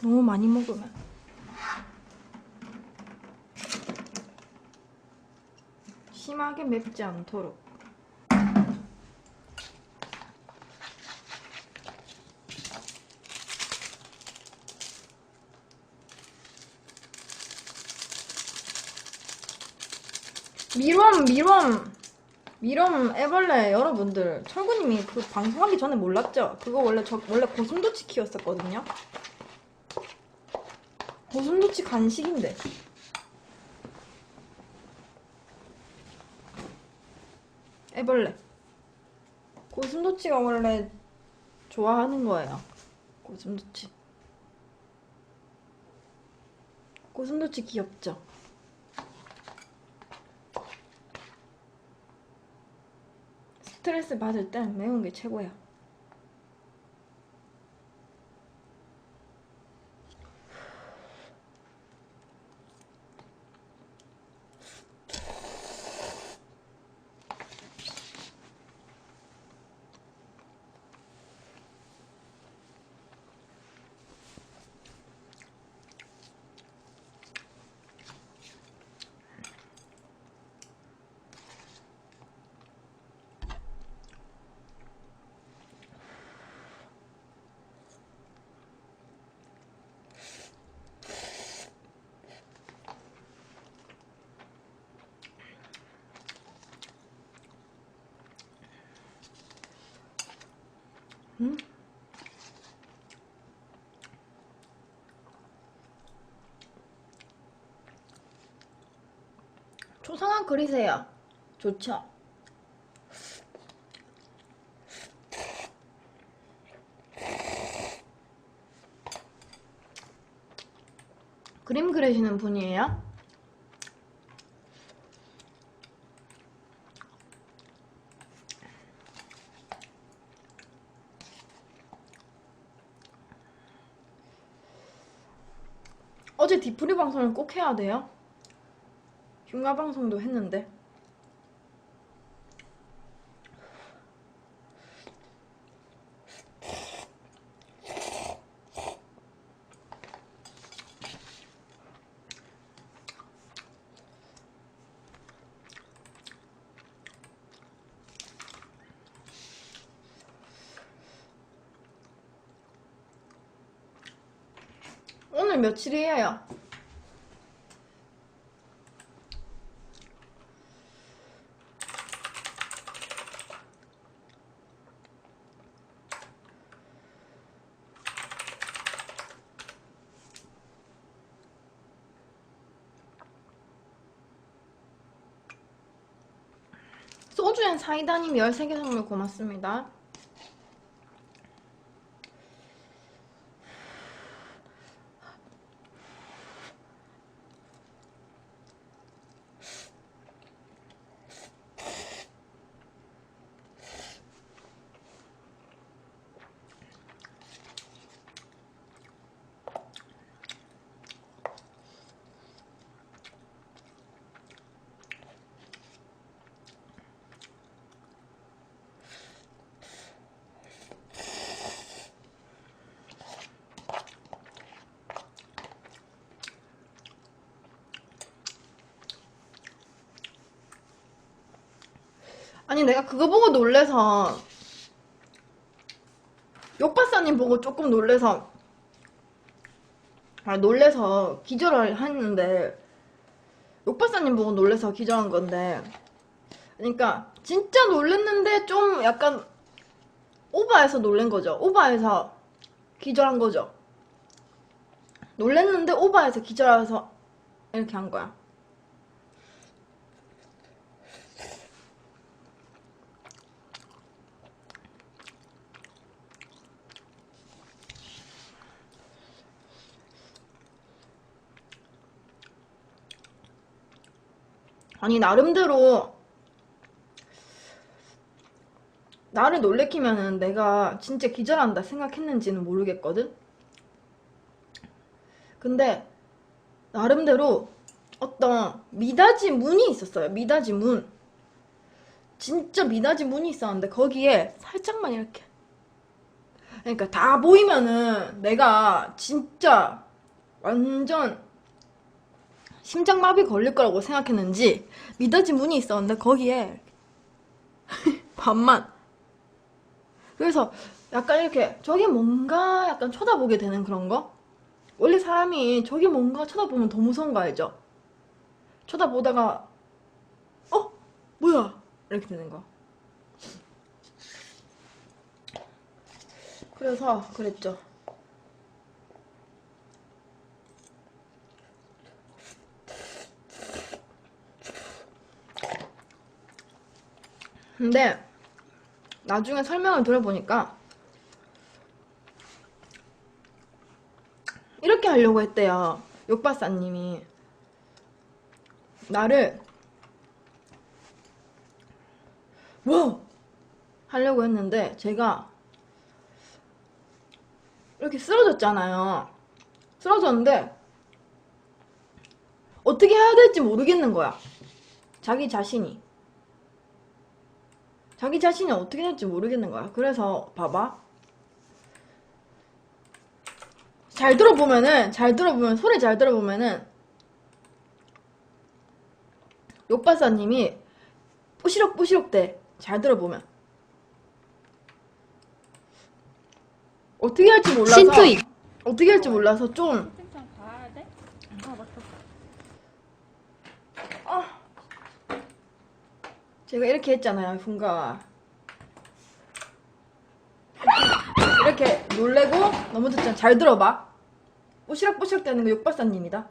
너무 많이 먹으면 심하게 맵지 않도록 미롬 미롬 미롬 애벌레 여러분들 철구님이 그 방송하기 전에 몰랐죠? 그거 원래 저 원래 고슴도치 키웠었거든요. 고슴도치 간식인데. 애벌레. 고슴도치가 원래 좋아하는 거예요. 고슴도치. 고슴도치 귀엽죠? 스트레스 받을 땐 매운 게 최고야. 음? 초상화 그리세요. 좋죠? 그림 그리시는 분이에요? 어제 디프리 방송을 꼭 해야 돼요? 흉가 방송도 했는데 오늘 며칠이에요? 소주엔 사이다님 13개 선물 고맙습니다. 아니 내가 그거 보고 놀래서 욕박사님 보고 조금 놀래서 아 놀래서 기절을 했는데 욕박사님 보고 놀래서 기절한 건데 그러니까 진짜 놀랬는데 좀 약간 오버해서 놀란 거죠. 오버해서 기절한 거죠. 놀랬는데 오버해서 기절해서 이렇게 한 거야 아니 나름대로 나를 놀래키면은 내가 진짜 기절한다 생각했는지는 모르겠거든? 근데 나름대로 어떤 미닫이 문이 있었어요 미닫이 문. 진짜 미닫이 문이 있었는데 거기에 살짝만 이렇게. 그러니까 다 보이면은 내가 진짜 완전 심장마비 걸릴 거라고 생각했는지 미닫이 문이 있었는데 거기에 반만 그래서 약간 이렇게 저게 뭔가 약간 쳐다보게 되는 그런 거? 원래 사람이 저게 뭔가 쳐다보면 더 무서운 거 알죠? 쳐다보다가 어? 뭐야? 이렇게 되는 거 그래서 그랬죠 근데 나중에 설명을 들어보니까 이렇게 하려고 했대요. 욕박사님이 나를 뭐 하려고 했는데 제가 이렇게 쓰러졌잖아요. 쓰러졌는데 어떻게 해야 될지 모르겠는 거야. 자기 자신이. 자기 자신이 어떻게 될지 모르겠는 거야. 그래서 봐봐. 잘 들어보면은 잘 들어보면 소리 잘 들어보면은 욕박사님이 뿌시럭뿌시럭 대. 잘 들어보면 어떻게 할지 몰라서. 어떻게 할지 몰라서 좀 캠핑장 가야 돼? 아 맞다. 제가 이렇게 했잖아요, fun가. 이렇게 놀래고 넘어졌잖아. 잘 들어봐. 뽀시락뽀시락 되는 거 욕박사님이다.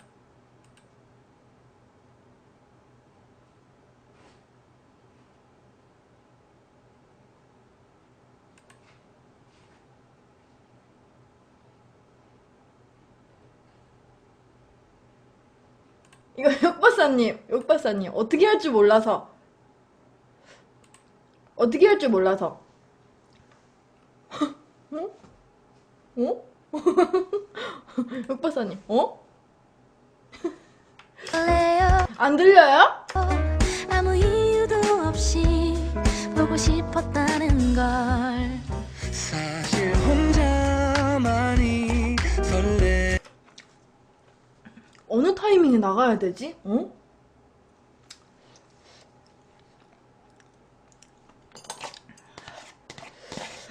이거 욕박사님, 욕박사님. 어떻게 할 줄 몰라서. 어떻게 할 줄 몰라서. 어? 어? 욕박사님, 어? 안 들려요? 아무 이유도 없이 보고 싶었다는 걸 사실 혼자만이 설레 어느 타이밍에 나가야 되지? 어?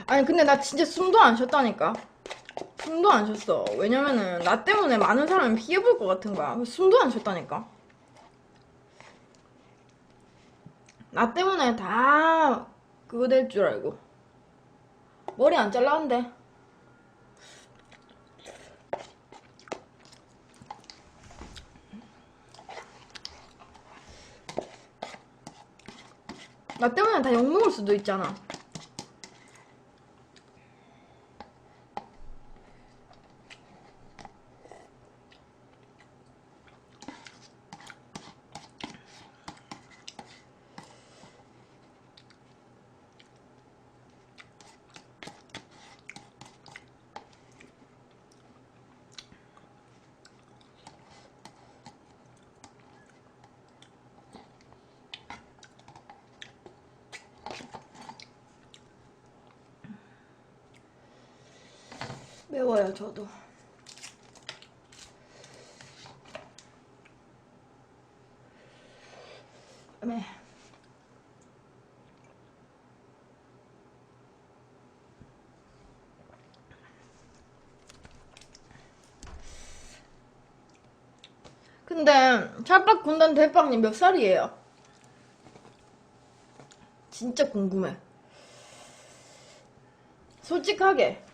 아니 근데 나 진짜 숨도 안 쉬었다니까. 숨도 안 쉬었어. 왜냐면은 나 때문에 많은 사람이 피해볼 것 같은 거야. 숨도 안 쉬었다니까. 나 때문에 다 그거 될 줄 알고. 머리 안 잘랐는데. 나 때문에 다 욕먹을 수도 있잖아. 매워요, 저도. 매. 근데 찰밥 군단 대빵님 몇 살이에요? 진짜 궁금해. 솔직하게.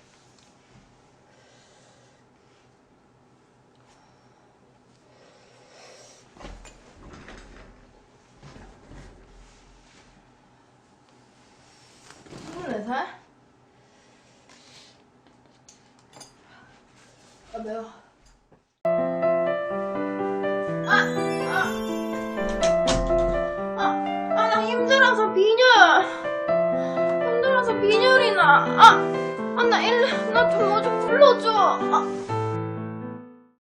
스물네 살? 아 매워. 아, 아, 아, 아, 나 힘들어서 빈혈. 힘들어서 빈혈이 나. 아, 아, 나 일, 나좀 뭐좀 불러줘. 아,